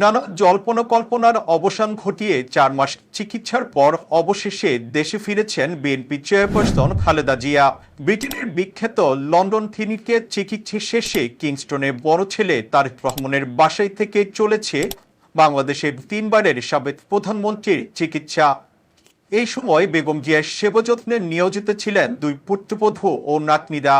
নানা জল্পনা কল্পনার অবসান ঘটিয়ে চার মাস চিকিৎসার পর অবশেষে দেশে ফিরেছেন বিএনপি চেয়ারপারসন খালেদা জিয়া। ব্রিটেনের বিখ্যাত লন্ডন ক্লিনিকে চিকিৎসা শেষে কিংস্টনে বড় ছেলে তারেক রহমানের বাসায় থেকে চলেছে বাংলাদেশের তিনবারের সাবেক প্রধানমন্ত্রীর চিকিৎসা। এই সময় বেগম জিয়ার সেবা যত্নে নিয়োজিত ছিলেন দুই পুত্রবধূ ও নাতনিরা।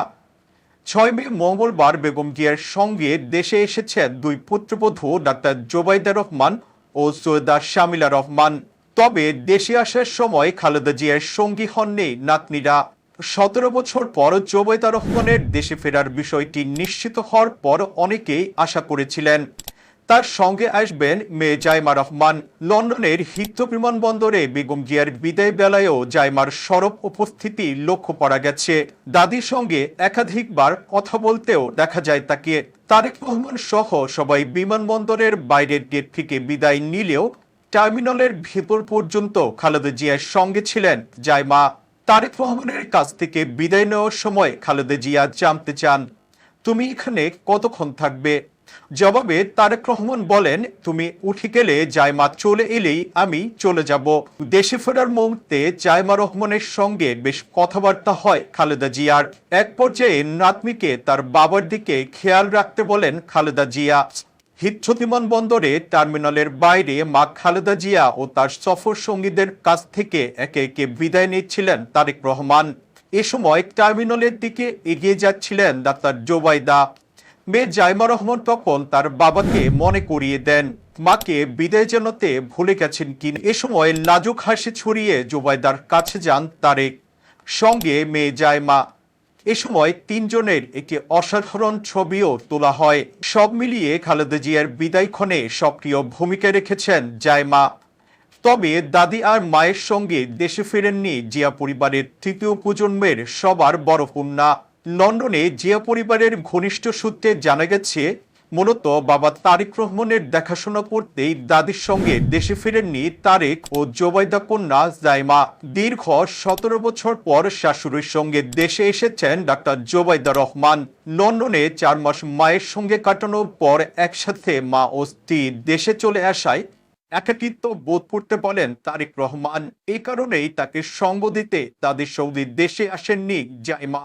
ছয় মে মঙ্গলবার বেগম জিয়ার সঙ্গে দেশে এসেছেন দুই পুত্রবধূ ডাক্তার জোবাইদা রহমান ও সৈয়দা শামিলা রহমান। তবে দেশে আসার সময় খালেদা জিয়ার সঙ্গী হননি নাতনিরা। সতেরো বছর পর জোবাইদা রহমানের দেশে ফেরার বিষয়টি নিশ্চিত হওয়ার পর অনেকেই আশা করেছিলেন। তার সঙ্গে আসবেন মেয়ে জাইমা রহমান। লন্ডনের হিথ্রো বিমানবন্দরে বেগম জিয়ার বিদায় বেলায়ও জাইমার সরব উপস্থিতি লক্ষ্য করা গেছে। দাদির সঙ্গে একাধিকবার কথা বলতেও দেখা যায় তাকে। তারেক রহমান সহ সবাই বিমানবন্দরের বাইরের গেট থেকে বিদায় নিলেও টার্মিনালের ভেতর পর্যন্ত খালেদা জিয়ার সঙ্গে ছিলেন জাইমা। তারেক রহমানের কাছ থেকে বিদায় নেওয়ার সময় খালেদা জিয়া জানতে চান, তুমি এখানে কতক্ষণ থাকবে? জবাবে তারেক রহমান বলেন, তুমি উঠে গেলে জায়মা চলে এলেই আমি চলে যাব। দেশে ফেরার মুহূর্তে জায়মা রহমানের সঙ্গে বেশ কথাবার্তা হয় খালেদা জিয়ার। এক পর্যায়ে নাতমিকে তার বাবার দিকে খেয়াল রাখতে বলেন খালেদা জিয়া। হিথ্রো বিমানবন্দরে টার্মিনালের বাইরে মা খালেদা জিয়া ও তার সফর সঙ্গীদের কাছ থেকে একে একে বিদায় নিচ্ছিলেন তারেক রহমান। এ সময় টার্মিনালের দিকে এগিয়ে যাচ্ছিলেন ডাক্তার জোবাইদা। মেয়ে জাইমা রহমান তখন তার বাবাকে মনে করিয়ে দেন। মাকে বিদায় জানাতে ভুলে গেছেন কি এ সময় লাজুক হাসি ছড়িয়ে জোবাইদার কাছে যান তারেক। সঙ্গে মেয়ে জাইমা। এ সময় তিনজনের একটি অসাধারণ ছবিও তোলা হয়। সব মিলিয়ে খালেদা জিয়ার বিদায়ক্ষণে সক্রিয় ভূমিকা রেখেছেন জাইমা। তবে দাদি আর মায়ের সঙ্গে দেশে ফেরেননি জিয়া পরিবারের তৃতীয় প্রজন্মের সবার বড় কন্যা। লন্ডনে জিয়া পরিবারের ঘনিষ্ঠ সূত্রে জানা গেছে, মূলত বাবা তারেক রহমানের দেখাশোনা করতেই দাদির সঙ্গে দেশে ফেরেননি তারেক ও জোবাইদা কন্যা জাইমা। দীর্ঘ সতেরো বছর পর শাশুড়ির সঙ্গে দেশে এসেছেন ডাক্তার জোবাইদা রহমান। লন্ডনে চার মাস মায়ের সঙ্গে কাটানোর পর একসাথে মা ও স্ত্রী দেশে চলে আসায় একাকিত্ব বোধ করতে বলেন তারেক রহমান। এই কারণেই তাকে সঙ্গ দিতে তাদের সৌদি দেশে আসেননি জাইমা।